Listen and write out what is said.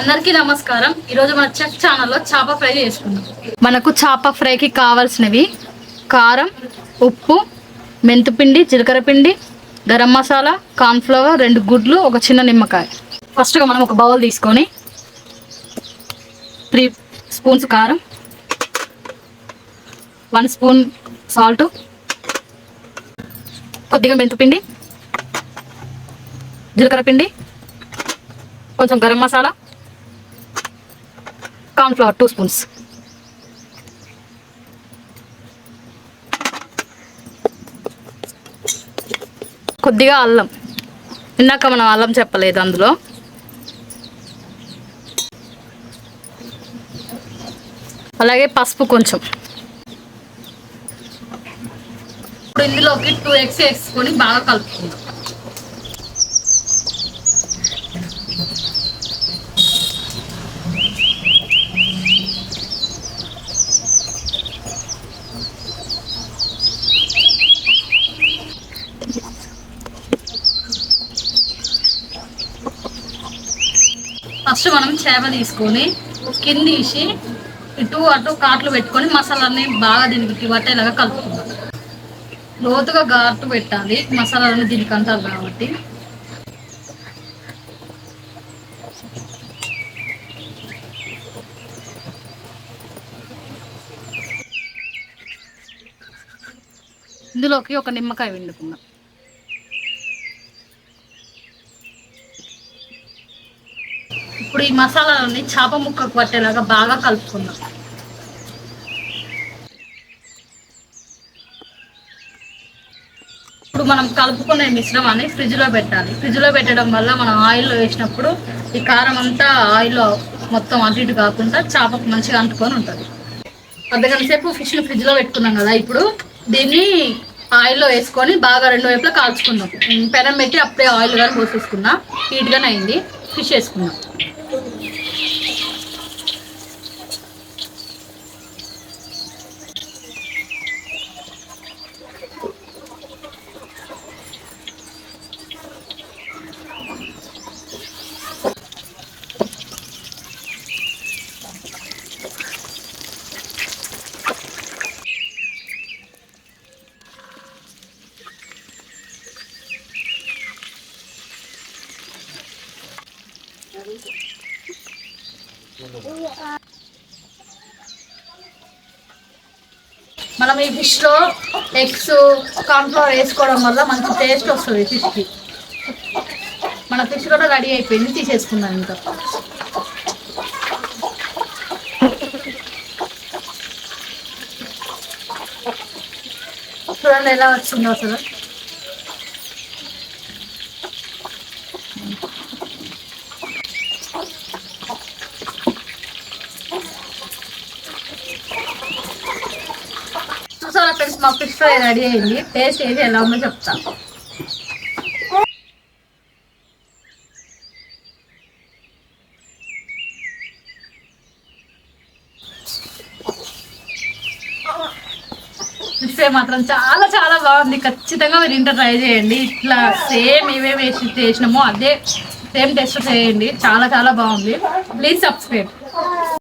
అందరికీ నమస్కారం. ఈరోజు మన చెఫ్ ఛానల్లో చేప ఫ్రై చేసుకుందాం. మనకు చేప ఫ్రైకి కావాల్సినవి కారం ఉప్పు మెంతుపిండి జీలకర్ర పిండి గరం మసాలా కార్న్ఫ్లవర్ రెండు గుడ్లు ఒక చిన్న నిమ్మకాయ. ఫస్ట్గా మనం ఒక బౌల్ తీసుకొని త్రీ స్పూన్స్ కారం వన్ స్పూన్ సాల్ట్ కొద్దిగా మెంతుపిండి జీలకర్ర పిండి కొంచెం garam masala cornflour two spoons. కొద్దిగా అల్లం. ఇందాక మనం అల్లం చెప్పలేదు అందులో. అలాగే పసుపు కొంచెం. ఇప్పుడు ఇందులోకి టూ ఎగ్స్ వేసుకొని బాగా కలుపుకుందాం. ఫస్ట్ మనం చేప తీసుకొని స్కిన్ తీసి ఇటు అటు కాట్లు పెట్టుకొని మసాలాన్ని బాగా దీనికి పట్టేలాగా కలుపుకుందాం. లోతుగా ఘాటు పెట్టాలి మసాలాలను దీనికి అంటారు కాబట్టి. ఇందులోకి ఒక నిమ్మకాయ వండుకుందాం ఇప్పుడు ఈ మసాలాలని చేప ముక్కకు పట్టేలాగా బాగా కలుపుకుందాం. ఇప్పుడు మనం కలుపుకునే మిశ్రమాన్ని ఫ్రిడ్జ్లో పెట్టాలి. ఫ్రిడ్జ్లో పెట్టడం వల్ల మనం ఆయిల్లో వేసినప్పుడు ఈ కారం అంతా ఆయిల్లో మొత్తం అటు ఇటు కాకుండా చేపకు మంచిగా అంటుకొని ఉంటుంది. అర్ధగంట సేపు ఫిష్ ఫ్రిడ్జ్లో పెట్టుకున్నాం కదా ఇప్పుడు దీన్ని ఆయిల్లో వేసుకొని బాగా రెండు వైపులా కాల్చుకుందాం. పెనం పెట్టి అప్పుడే ఆయిల్ కానీ పోసేసుకున్నా హీట్గానే అయింది. ఫిష్ వేసుకున్నాం మనం ఈ ఫిష్లో ఎగ్స్ కార్న్ఫ్లవర్ వేసుకోవడం వల్ల మంచి టేస్ట్ వస్తుంది ఫిష్కి మన ఫిష్ కూడా రెడీ అయిపోయింది తీసేసుకుందాం ఇంకా. చూడండి ఎలా వచ్చిందో అసలు. చూసారా ఫ్రెండ్స్ మా ఫిష్ ఫ్రై రెడీ అయింది. టేస్ట్ ఏది ఎలా ఉందో చెప్తా. ఫిష్ ఫ్రై మాత్రం చాలా చాలా బాగుంది. ఖచ్చితంగా మీరు ఇంటర్ ట్రై చేయండి. ఇట్లా సేమ్ ఏమేమి వేసి చేసినామో అదే సేమ్ టెస్ట్ చేయండి. చాలా చాలా బాగుంది. Please subscribe